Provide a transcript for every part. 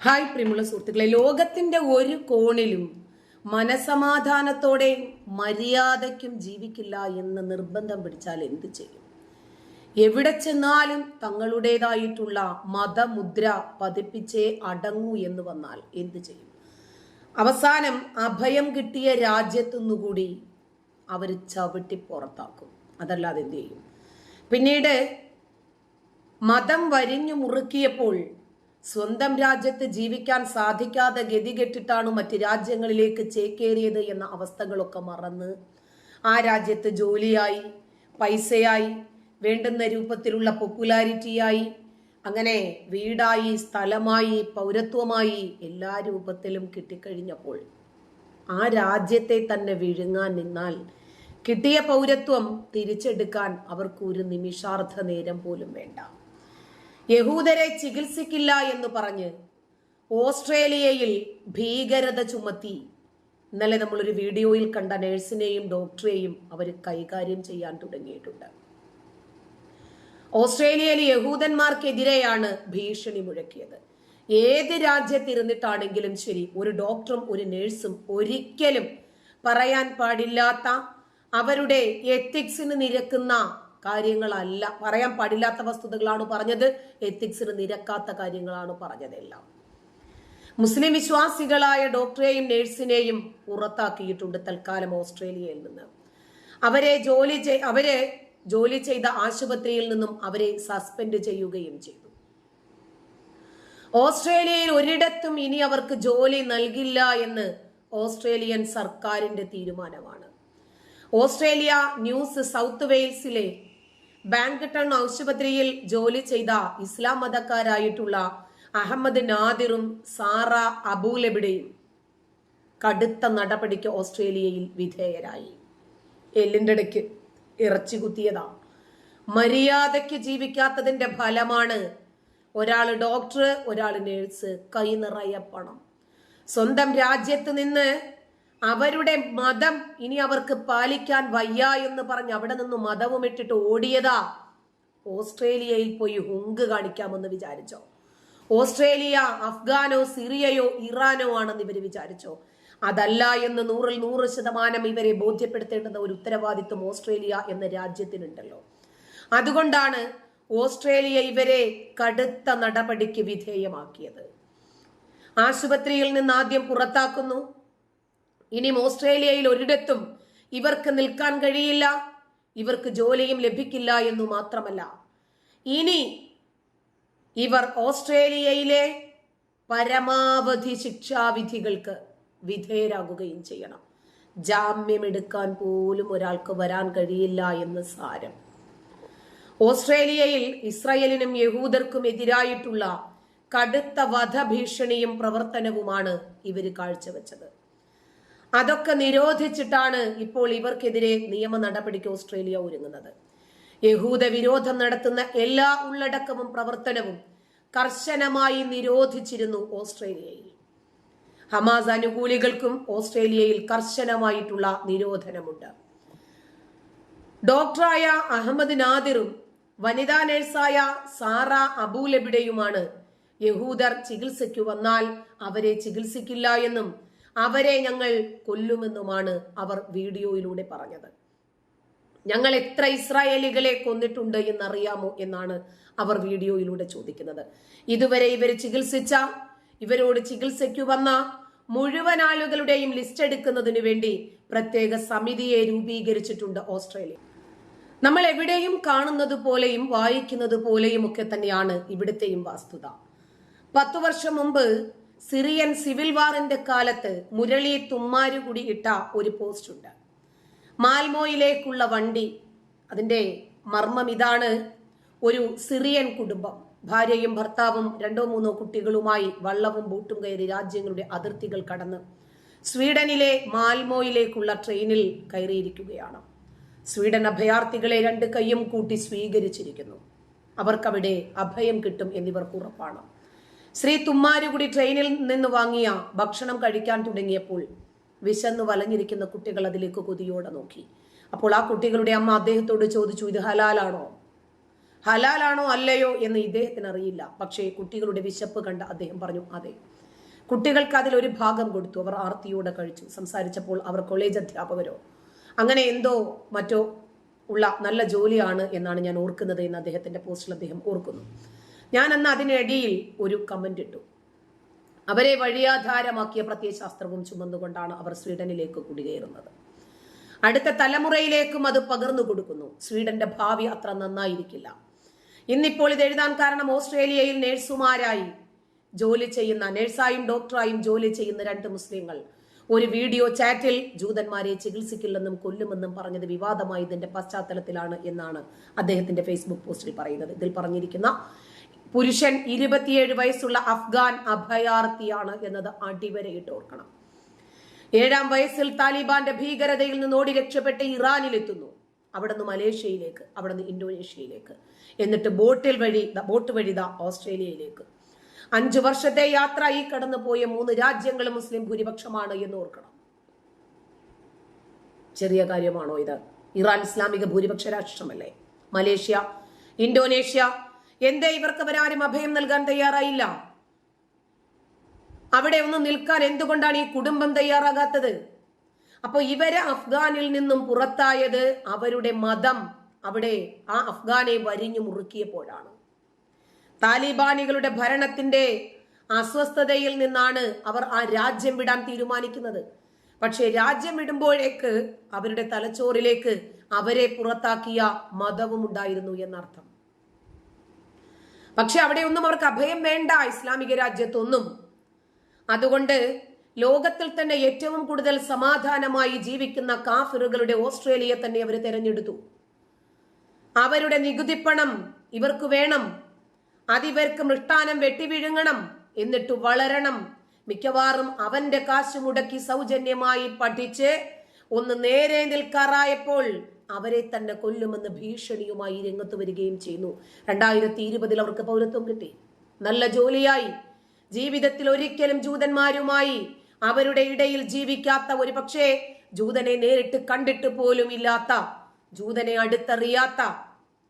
Hi പ്രിയമുള്ള സുഹൃത്തുക്കളെ. ലോകത്തിന്റെ ഒരു കോണിലും മനസമാധാനത്തോടെ മര്യാദയ്ക്കും ജീവിക്കില്ല എന്ന് നിർബന്ധം പിടിച്ചാൽ എന്ത് ചെയ്യും? എവിടെ ചെന്നാലും തങ്ങളുടേതായിട്ടുള്ള മതമുദ്ര പതിപ്പിച്ചേ അടങ്ങൂ എന്ന് വന്നാൽ എന്ത് ചെയ്യും? അവസാനം അഭയം കിട്ടിയ രാജ്യത്തുനിന്നുകൂടി അവർ ചവിട്ടി പുറത്താക്കും. അതല്ലാതെ എന്ത് ചെയ്യും? പിന്നീട് മതം വരിഞ്ഞു മുറുക്കിയപ്പോൾ സ്വന്തം രാജ്യത്ത് ജീവിക്കാൻ സാധിക്കാതെ ഗതികെട്ടിട്ടാണ് മറ്റ് രാജ്യങ്ങളിലേക്ക് ചേക്കേറിയത് എന്ന അവസ്ഥകളൊക്കെ മറന്ന് ആ രാജ്യത്ത് ജോലിയായി പൈസയായി വേണ്ടുന്ന രൂപത്തിലുള്ള പോപ്പുലാരിറ്റിയായി അങ്ങനെ വീടായി സ്ഥലമായി പൗരത്വമായി എല്ലാ രൂപത്തിലും കിട്ടിക്കഴിഞ്ഞപ്പോൾ ആ രാജ്യത്തെ തന്നെ വിഴുങ്ങാൻ നിന്നാൽ കിട്ടിയ പൗരത്വം തിരിച്ചെടുക്കാൻ അവർക്ക് ഒരു നിമിഷാർദ്ധ നേരം പോലും വേണ്ട. യഹൂദരെ ചികിത്സിക്കില്ല എന്ന് പറഞ്ഞ് ഓസ്ട്രേലിയയിൽ ഭീകരത ചുമത്തി. ഇന്നലെ നമ്മളൊരു വീഡിയോയിൽ കണ്ട നഴ്സിനെയും ഡോക്ടറെയും അവർ കൈകാര്യം ചെയ്യാൻ തുടങ്ങിയിട്ടുണ്ട്. ഓസ്ട്രേലിയയിൽ യഹൂദന്മാർക്കെതിരെയാണ് ഭീഷണി മുഴക്കിയത്. ഏത് രാജ്യത്തിരുന്നിട്ടാണെങ്കിലും ശരി ഒരു ഡോക്ടറും ഒരു നഴ്സും ഒരിക്കലും പറയാൻ പാടില്ലാത്ത അവരുടെ എത്തിക്സിന് നിരക്കുന്ന കാര്യങ്ങളല്ല. പറയാൻ പാടില്ലാത്ത വസ്തുതകളാണ് പറഞ്ഞത്. എത്തിക്സിന് നിരക്കാത്ത കാര്യങ്ങളാണ് പറഞ്ഞതെല്ലാം. മുസ്ലിം വിശ്വാസികളായ ഡോക്ടറെയും നഴ്സിനെയും പുറത്താക്കിയിട്ടുണ്ട് തൽക്കാലം ഓസ്ട്രേലിയയിൽ നിന്ന്. അവരെ ജോലി അവരെ ജോലി ചെയ്ത ആശുപത്രിയിൽ നിന്നും അവരെ സസ്പെൻഡ് ചെയ്യുകയും ചെയ്തു. ഓസ്ട്രേലിയയിൽ ഒരിടത്തും ഇനി അവർക്ക് ജോലി നൽകില്ല എന്ന് ഓസ്ട്രേലിയൻ സർക്കാരിന്റെ തീരുമാനമാണ്. ഓസ്ട്രേലിയ ന്യൂസ് സൗത്ത് വെയിൽസിലെ ബാങ്ക്ടൺ ആശുപത്രിയിൽ ജോലി ചെയ്ത ഇസ്ലാം മതക്കാരായിട്ടുള്ള അഹമ്മദ് നാദിറും സാറ അബൂലബിഡയും കടുത്ത നടപടിക്ക് ഓസ്ട്രേലിയയിൽ വിധേയരായി. എല്ലിന്റെ ഇടയ്ക്ക് ഇറച്ചി കുത്തിയതാ. മര്യാദയ്ക്ക് ജീവിക്കാത്തതിന്റെ ഫലമാണ് ഒരാൾ ഡോക്ടർ ഒരാൾ നേഴ്സ് കൈ നിറയപ്പണം പണം. സ്വന്തം രാജ്യത്ത് നിന്ന് അവരുടെ മതം ഇനി അവർക്ക് പാലിക്കാൻ വയ്യ എന്ന് പറഞ്ഞ് അവിടെ നിന്ന് മതവും ഇട്ടിട്ട് ഓടിയതാ. ഓസ്ട്രേലിയയിൽ പോയി ഹുങ്ക് കാണിക്കാമെന്ന് വിചാരിച്ചോ? ഓസ്ട്രേലിയ അഫ്ഗാനോ സിറിയയോ ഇറാനോ ആണെന്ന് ഇവർ വിചാരിച്ചോ? അതല്ല എന്ന് നൂറിൽ നൂറ് ശതമാനം ഇവരെ ബോധ്യപ്പെടുത്തേണ്ടുന്ന ഒരു ഉത്തരവാദിത്വം ഓസ്ട്രേലിയ എന്ന രാജ്യത്തിനുണ്ടല്ലോ. അതുകൊണ്ടാണ് ഓസ്ട്രേലിയ ഇവരെ കടുത്ത നടപടിക്ക് വിധേയമാക്കിയത്. ആശുപത്രിയിൽ നിന്ന് ആദ്യം പുറത്താക്കുന്നു. ഇനി ഓസ്ട്രേലിയയിൽ ഒരിടത്തും ഇവർക്ക് നിൽക്കാൻ കഴിയില്ല. ഇവർക്ക് ജോലിയും ലഭിക്കില്ല എന്നു മാത്രമല്ല. ഇനി ഇവർ ഓസ്ട്രേലിയയിലെ പരമാവധി ശിക്ഷാവിധികൾക്ക് വിധേയരാകുകയും ചെയ്യണം. ജാമ്യമെടുക്കാൻ പോലും ഒരാൾക്ക് വരാൻ കഴിയില്ല എന്ന് സാരം. ഓസ്ട്രേലിയയിൽ ഇസ്രയേലിനും യഹൂദർക്കും എതിരായിട്ടുള്ള കടുത്ത വധഭീഷണിയും പ്രവർത്തനവുമാണ് ഇവർ കാഴ്ചവെച്ചത്. അതൊക്കെ നിരോധിച്ചിട്ടാണ് ഇപ്പോൾ ഇവർക്കെതിരെ നിയമ നടപടിക്ക് ഓസ്ട്രേലിയ ഒരുങ്ങുന്നത്. യഹൂദ വിരോധം നടത്തുന്ന എല്ലാ ഉള്ളടക്കവും പ്രവർത്തനവും കർശനമായി നിരോധിച്ചിരുന്നു ഓസ്ട്രേലിയയിൽ. ഹമാസ് അനുകൂലികൾക്കും ഓസ്ട്രേലിയയിൽ കർശനമായിട്ടുള്ള നിരോധനമുണ്ട്. ഡോക്ടറായ അഹമ്മദ് നാദിറും വനിതാ നഴ്സായ സാറ അബൂലബിഡയുമാണ് യഹൂദർ ചികിത്സയ്ക്ക് വന്നാൽ അവരെ ചികിത്സിക്കില്ല എന്നും അവരെ ഞങ്ങൾ കൊല്ലുമെന്നുമാണ് അവർ വീഡിയോയിലൂടെ പറഞ്ഞത്. ഞങ്ങൾ എത്ര ഇസ്രായേലികളെ കൊന്നിട്ടുണ്ട് എന്നറിയാമോ എന്നാണ് അവർ വീഡിയോയിലൂടെ ചോദിക്കുന്നത്. ഇതുവരെ ഇവർ ചികിത്സിച്ച ഇവരോട് ചികിത്സയ്ക്ക് വന്ന മുഴുവൻ ആളുകളുടെയും ലിസ്റ്റ് എടുക്കുന്നതിന് വേണ്ടി പ്രത്യേക സമിതിയെ രൂപീകരിച്ചിട്ടുണ്ട് ഓസ്ട്രേലിയ. നമ്മൾ എവിടെയും കാണുന്നത് പോലെയും വായിക്കുന്നത് പോലെയും ഒക്കെ തന്നെയാണ് ഇവിടുത്തെയും വസ്തുത. പത്തു വർഷം മുമ്പ് സിറിയൻ സിവിൽ വാറിന്റെ കാലത്ത് മുരളി തുമ്മാരുകുടി ഇട്ട ഒരു പോസ്റ്റ് ഉണ്ട് മാൽമോയിലേക്കുള്ള വണ്ടി അതിന്റെ മർമ്മം ഇതാണ് ഒരു സിറിയൻ കുടുംബം. ഭാര്യയും ഭർത്താവും രണ്ടോ മൂന്നോ കുട്ടികളുമായി വള്ളവും ബൂട്ടും കയറി രാജ്യങ്ങളുടെ അതിർത്തികൾ കടന്ന് സ്വീഡനിലെ മാൽമോയിലേക്കുള്ള ട്രെയിനിൽ കയറിയിരിക്കുകയാണ്. സ്വീഡൻ അഭയാർത്ഥികളെ രണ്ട് കൈയും കൂട്ടി സ്വീകരിച്ചിരിക്കുന്നു. അവർക്കവിടെ അഭയം കിട്ടും എന്നിവർക്ക് ഉറപ്പാണ്. ശ്രീ തുമ്മാരുകുടി ട്രെയിനിൽ നിന്ന് വാങ്ങിയ ഭക്ഷണം കഴിക്കാൻ തുടങ്ങിയപ്പോൾ വിശന്ന് വലഞ്ഞിരിക്കുന്ന കുട്ടികൾ അതിലേക്ക് കൊതിയോടെ നോക്കി. അപ്പോൾ ആ കുട്ടികളുടെ അമ്മ അദ്ദേഹത്തോട് ചോദിച്ചു ഇത് ഹലാലാണോ? ഹലാലാണോ അല്ലയോ? എന്ന് ഇദ്ദേഹത്തിന് അറിയില്ല. പക്ഷേ കുട്ടികളുടെ വിശപ്പ് കണ്ട് അദ്ദേഹം പറഞ്ഞു അതെ. കുട്ടികൾക്ക് അതിൽ ഒരു ഭാഗം കൊടുത്തു. അവർ ആർത്തിയോടെ കഴിച്ചു. സംസാരിച്ചപ്പോൾ അവർ കോളേജ് അധ്യാപകരോ അങ്ങനെ എന്തോ മറ്റോ ഉള്ള നല്ല ജോലിയാണ് എന്നാണ് ഞാൻ ഓർക്കുന്നത് എന്ന് അദ്ദേഹത്തിന്റെ പോസ്റ്റിൽ അദ്ദേഹം ഓർക്കുന്നു. ഞാൻ അന്ന് അതിനിടയിൽ ഒരു കമന്റ് ഇട്ടു. അവരെ വഴിയാധാരമാക്കിയ പ്രത്യയശാസ്ത്രവും ചുമന്നുകൊണ്ടാണ് അവർ സ്വീഡനിലേക്ക് കുടിയേറുന്നത്. അടുത്ത തലമുറയിലേക്കും അത് പകർന്നു കൊടുക്കുന്നു. സ്വീഡന്റെ ഭാവി അത്ര നന്നായിരിക്കില്ല. ഇന്നിപ്പോൾ ഇത് എഴുതാൻ കാരണം ഓസ്ട്രേലിയയിൽ നേഴ്സുമാരായി ജോലി ചെയ്യുന്ന നേഴ്സായും ഡോക്ടറായും ജോലി ചെയ്യുന്ന രണ്ട് മുസ്ലിങ്ങൾ. ഒരു വീഡിയോ ചാറ്റിൽ ജൂതന്മാരെ ചികിത്സിക്കില്ലെന്നും കൊല്ലുമെന്നും പറഞ്ഞത് വിവാദമായതിന്റെ പശ്ചാത്തലത്തിലാണ് എന്നാണ് അദ്ദേഹത്തിന്റെ ഫേസ്ബുക്ക് പോസ്റ്റിൽ പറയുന്നത്. ഇതിൽ പറഞ്ഞിരിക്കുന്ന പുരുഷൻ ഇരുപത്തിയേഴ് വയസ്സുള്ള അഫ്ഗാൻ അഭയാർത്ഥിയാണ് എന്നത് അടിവരയിട്ട് ഓർക്കണം. ഏഴാം വയസ്സിൽ താലിബാന്റെ ഭീകരതയിൽ നിന്ന് ഓടി രക്ഷപ്പെട്ട് ഇറാനിലെത്തുന്നു. അവിടെ നിന്ന് മലേഷ്യയിലേക്ക് അവിടെ നിന്ന് ഇന്തോനേഷ്യയിലേക്ക്. എന്നിട്ട് ബോട്ടിൽ വഴി ബോട്ട് വഴി ദ ഓസ്ട്രേലിയയിലേക്ക്. അഞ്ചു വർഷത്തെ യാത്ര ഈ കടന്നുപോയ മൂന്ന് രാജ്യങ്ങൾ മുസ്ലിം ഭൂരിപക്ഷമാണ് എന്ന് ഓർക്കണം. ചെറിയ കാര്യമാണോ ഇത്? ഇറാൻ ഇസ്ലാമിക ഭൂരിപക്ഷ രാഷ്ട്രമല്ലേ? മലേഷ്യ ഇന്തോനേഷ്യ എന്തേ ഇവർക്ക് വരാനും അഭയം നൽകാൻ തയ്യാറായില്ല? അവിടെ ഒന്ന് നിൽക്കാൻ എന്തുകൊണ്ടാണ് ഈ കുടുംബം തയ്യാറാകാത്തത്? അപ്പോൾ ഇവർ അഫ്ഗാനിൽ നിന്നും പുറത്തായത് അവരുടെ മതം അവിടെ ആ അഫ്ഗാനെ വരിഞ്ഞു മുറുക്കിയപ്പോഴാണ്. താലിബാനികളുടെ ഭരണത്തിന്റെ അസ്വസ്ഥതയിൽ നിന്നാണ് അവർ ആ രാജ്യം വിടാൻ തീരുമാനിക്കുന്നത്. പക്ഷേ രാജ്യം വിടുമ്പോഴേക്ക് അവരുടെ തലച്ചോറിലേക്ക് അവരെ പുറത്താക്കിയ മതവും ഉണ്ടായിരുന്നു എന്നർത്ഥം. പക്ഷെ അവിടെയൊന്നും അവർക്ക് അഭയം വേണ്ട ഇസ്ലാമിക രാജ്യത്തൊന്നും. അതുകൊണ്ട് ലോകത്തിൽ തന്നെ ഏറ്റവും കൂടുതൽ സമാധാനമായി ജീവിക്കുന്ന കാഫിറുകളുടെ ഓസ്ട്രേലിയ തന്നെ അവർ തെരഞ്ഞെടുത്തു. അവരുടെ നികുതിപ്പണം ഇവർക്ക് വേണം. അതിവർക്ക് മൃഷ്ടാനം വെട്ടിവിഴുങ്ങണം എന്നിട്ട് വളരണം. മിക്കവാറും അവന്റെ കാശ് മുടക്കി സൗജന്യമായി പഠിച്ച് ഒന്ന് നേരെ നിൽക്കാറായപ്പോൾ അവരെ തന്നെ കൊല്ലുമെന്ന് ഭീഷണിയുമായി രംഗത്ത് വരികയും ചെയ്യുന്നു. രണ്ടായിരത്തി ഇരുപതിൽ അവർക്ക് പൗരത്വം കിട്ടി. നല്ല ജോലിയായി. ജീവിതത്തിൽ ഒരിക്കലും ജൂതന്മാരുമായി അവരുടെ ഇടയിൽ ജീവിക്കാത്ത ഒരു പക്ഷേ ജൂതനെ നേരിട്ട് കണ്ടിട്ട് പോലും ഇല്ലാത്ത ജൂതനെ അടുത്തറിയാത്ത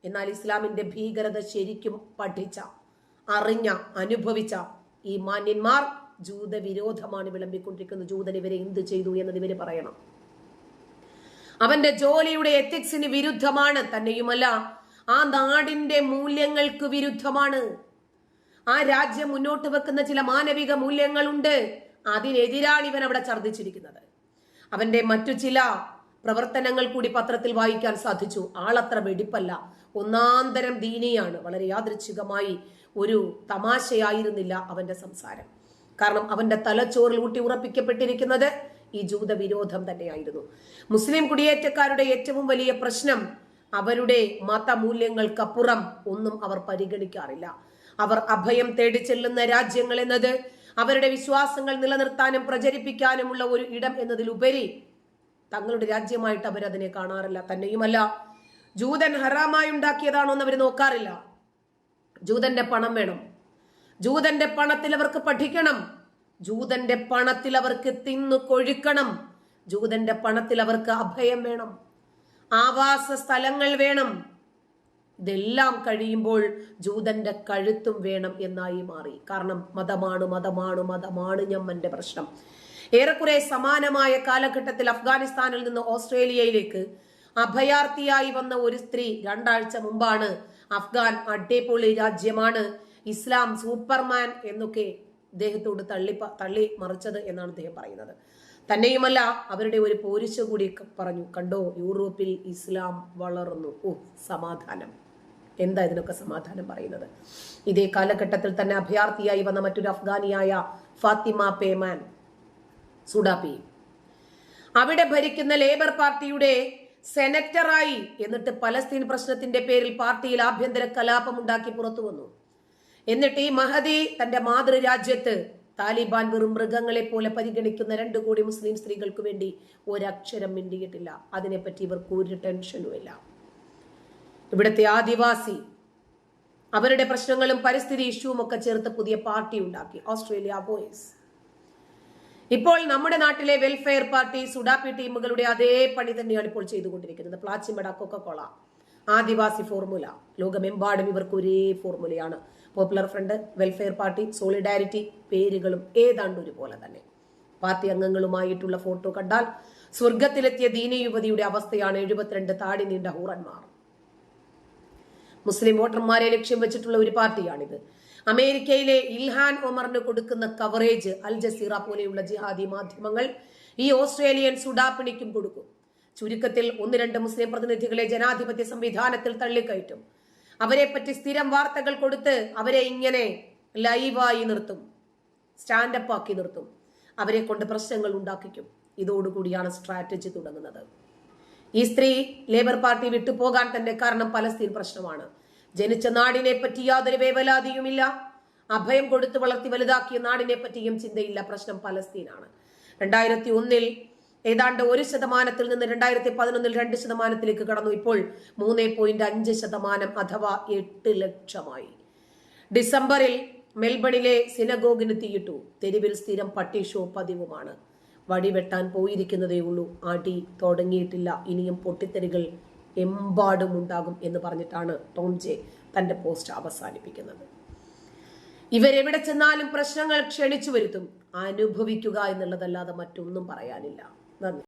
എന്നാൽ ഇസ്ലാമിന്റെ ഭീകരത ശരിക്കും പഠിച്ച അറിഞ്ഞ അനുഭവിച്ച ഈ മാന്യന്മാർ ജൂതവിരോധമാണ് വിളമ്പിക്കൊണ്ടിരിക്കുന്നത്. ജൂതൻ ഇവരെ എന്ത് ചെയ്തു എന്നത് ഇവർ പറയണം. അവന്റെ ജോലിയുടെ എത്തിക്സിന് വിരുദ്ധമാണ് തന്നെയുമല്ല ആ നാടിന്റെ മൂല്യങ്ങൾക്ക് വിരുദ്ധമാണ്. ആ രാജ്യം മുന്നോട്ട് വെക്കുന്ന ചില മാനവിക മൂല്യങ്ങളുണ്ട്. അതിനെതിരാണ് ഇവൻ അവിടെ ഛർദ്ദിച്ചിരിക്കുന്നത്. അവന്റെ മറ്റു ചില പ്രവർത്തനങ്ങൾ കൂടി പത്രത്തിൽ വായിക്കാൻ സാധിച്ചു. ആളത്ര വെടിപ്പല്ല ഒന്നാന്തരം ദീനിയാണ്. വളരെ യാദൃച്ഛികമായി ഒരു തമാശയായിരുന്നില്ല അവന്റെ സംസാരം. കാരണം അവന്റെ തലച്ചോറിൽ ഊട്ടി ഉറപ്പിക്കപ്പെട്ടിരിക്കുന്നത് ഈ ജൂതവിരോധം തന്നെയായിരുന്നു. മുസ്ലിം കുടിയേറ്റക്കാരുടെ ഏറ്റവും വലിയ പ്രശ്നം അവരുടെ മതമൂല്യങ്ങൾക്കപ്പുറം ഒന്നും അവർ പരിഗണിക്കാറില്ല. അവർ അഭയം തേടി ചെല്ലുന്ന രാജ്യങ്ങൾ എന്നത് അവരുടെ വിശ്വാസങ്ങൾ നിലനിർത്താനും പ്രചരിപ്പിക്കാനുമുള്ള ഒരു ഇടം എന്നതിലുപരി തങ്ങളുടെ രാജ്യമായിട്ട് അവരതിനെ കാണാറില്ല തന്നെയുമല്ല. ജൂതൻ ഹറാമായി ഉണ്ടാക്കിയതാണോ എന്ന് അവർ നോക്കാറില്ല. ജൂതന്റെ പണം വേണം. ജൂതന്റെ പണത്തിൽ അവർക്ക് പഠിക്കണം. ജൂതന്റെ പണത്തിൽ അവർക്ക് തിന്നു കൊഴുക്കണം. ജൂതന്റെ പണത്തിൽ അവർക്ക് അഭയം വേണം. ആവാസ സ്ഥലങ്ങൾ വേണം. ഇതെല്ലാം കഴിയുമ്പോൾ ജൂതന്റെ കഴുത്തും വേണം എന്നായി മാറി. കാരണം മതമാണ് മതമാണ് മതമാണ് ഞമ്മന്റെ പ്രശ്നം. ഏറെക്കുറെ സമാനമായ കാലഘട്ടത്തിൽ അഫ്ഗാനിസ്ഥാനിൽ നിന്ന് ഓസ്ട്രേലിയയിലേക്ക് അഭയാർത്ഥിയായി വന്ന ഒരു സ്ത്രീ രണ്ടാഴ്ച മുമ്പാണ് അഫ്ഗാൻ അഡ്ഡേപൊളി രാജ്യമാണ്. ഇസ്ലാം സൂപ്പർമാൻ എന്നൊക്കെ ഇദ്ദേഹത്തോട് തള്ളി തള്ളി മറിച്ചത് എന്നാണ് അദ്ദേഹം പറയുന്നത്. തന്നെയുമല്ല അവരുടെ ഒരു പോരിച്ച കൂടി പറഞ്ഞു. കണ്ടോ യൂറോപ്പിൽ ഇസ്ലാം വളർന്നു. ഓ സമാധാനം. എന്താ ഇതിനൊക്കെ സമാധാനം പറയുന്നത്? ഇതേ കാലഘട്ടത്തിൽ തന്നെ അഭയാർത്ഥിയായി വന്ന മറ്റൊരു അഫ്ഗാനിയായ ഫാത്തിമ പേമാൻ സുഡാപി അവിടെ ഭരിക്കുന്ന ലേബർ പാർട്ടിയുടെ സെനറ്ററായി എന്നിട്ട് പലസ്തീൻ പ്രശ്നത്തിന്റെ പേരിൽ പാർട്ടിയിൽ ആഭ്യന്തര കലാപം ഉണ്ടാക്കി പുറത്തു വന്നു എന്നിട്ട് ഈ മഹദി തന്റെ മാതൃരാജ്യത്ത് താലിബാൻ വെറും മൃഗങ്ങളെ പോലെ പരിഗണിക്കുന്ന രണ്ടു കോടി മുസ്ലിം സ്ത്രീകൾക്ക് വേണ്ടി ഒരക്ഷരം മിണ്ടിയിട്ടില്ല. അതിനെപ്പറ്റി ഇവർക്ക് ഒരു ടെൻഷനുമില്ല ഇവിടുത്തെ ആദിവാസി അവരുടെ പ്രശ്നങ്ങളും പരിസ്ഥിതി ഇഷ്യൂവും ഒക്കെ ചേർത്ത് പുതിയ പാർട്ടി ഉണ്ടാക്കി. ഓസ്ട്രേലിയ ബോയ്സ് ഇപ്പോൾ നമ്മുടെ നാട്ടിലെ വെൽഫെയർ പാർട്ടി സുഡാപ്പി ടീമുകളുടെ അതേ പണി തന്നെയാണ് ഇപ്പോൾ ചെയ്തുകൊണ്ടിരിക്കുന്നത്. Plachimada Coca Cola adivasi formula. ലോകമെമ്പാടും ഇവർക്ക് ഒരേ ഫോർമുലയാണ്. Popular Front Welfare Party Solidarity പേരുകളും ഏതാണ്ട് ഒരുപോലെ തന്നെ. പാർട്ടി അംഗങ്ങളുമായിട്ടുള്ള ഫോട്ടോ കണ്ടാൽ സ്വർഗത്തിലെത്തിയ ദീന യുവതിയുടെ അവസ്ഥയാണ് എഴുപത്തിരണ്ട് താടി നീണ്ട ഹൂറന്മാർ. മുസ്ലിം വോട്ടർമാരെ ലക്ഷ്യം വെച്ചിട്ടുള്ള ഒരു പാർട്ടിയാണിത്. അമേരിക്കയിലെ ഇൽഹാൻ ഒമറിന് കൊടുക്കുന്ന കവറേജ് അൽ ജസീറ പോലെയുള്ള ജിഹാദി മാധ്യമങ്ങൾ ഈ ഓസ്ട്രേലിയൻ സുഡാപ്പിണിക്കും കൊടുക്കും. ചുരുക്കത്തിൽ ഒന്ന് രണ്ട് മുസ്ലിം പ്രതിനിധികളെ ജനാധിപത്യ സംവിധാനത്തിൽ തള്ളിക്കയറ്റും. അവരെ പറ്റി സ്ഥിരം വാർത്തകൾ കൊടുത്ത് അവരെ ഇങ്ങനെ ലൈവായി നിർത്തും. സ്റ്റാൻഡപ്പ് ആക്കി നിർത്തും. അവരെ കൊണ്ട് പ്രശ്നങ്ങൾ ഉണ്ടാക്കിക്കും. ഇതോടുകൂടിയാണ് സ്ട്രാറ്റജി തുടങ്ങുന്നത്. ഈ സ്ത്രീ ലേബർ പാർട്ടി വിട്ടുപോകാൻ തന്നെ കാരണം പലസ്തീൻ പ്രശ്നമാണ്. ജനിച്ച നാടിനെ പറ്റി യാതൊരു വേവലാതിയുമില്ല. അഭയം കൊടുത്ത് വളർത്തി വലുതാക്കിയ നാടിനെ പറ്റിയും ചിന്തയില്ല. പ്രശ്നം പലസ്തീനാണ്. രണ്ടായിരത്തി ഒന്നിൽ ഏതാണ്ട് ഒരു ശതമാനത്തിൽ നിന്ന് രണ്ടായിരത്തി പതിനൊന്നിൽ രണ്ട് ശതമാനത്തിലേക്ക് കടന്നു. ഇപ്പോൾ മൂന്ന് പോയിന്റ് അഞ്ച് ശതമാനം അഥവാ എട്ട് ലക്ഷമായി. ഡിസംബറിൽ മെൽബണിലെ സിനഗോഗിന് തീയിട്ടു. തെരുവിൽ സ്ഥിരം പട്ടിഷോ പതിവുമാണ്. വടിവെട്ടാൻ പോയിരിക്കുന്നതേ ഉള്ളൂ. അടി തുടങ്ങിയിട്ടില്ല. ഇനിയും പൊട്ടിത്തെറികൾ എമ്പാടും ഉണ്ടാകും എന്ന് പറഞ്ഞിട്ടാണ് ടോം ജെ തന്റെ പോസ്റ്റ് അവസാനിപ്പിക്കുന്നത്. ഇവരെവിടെ ചെന്നാലും പ്രശ്നങ്ങൾ ക്ഷണിച്ചു വരുത്തും. അനുഭവിക്കുക എന്നുള്ളതല്ലാതെ മറ്റൊന്നും പറയാനില്ല. Bye.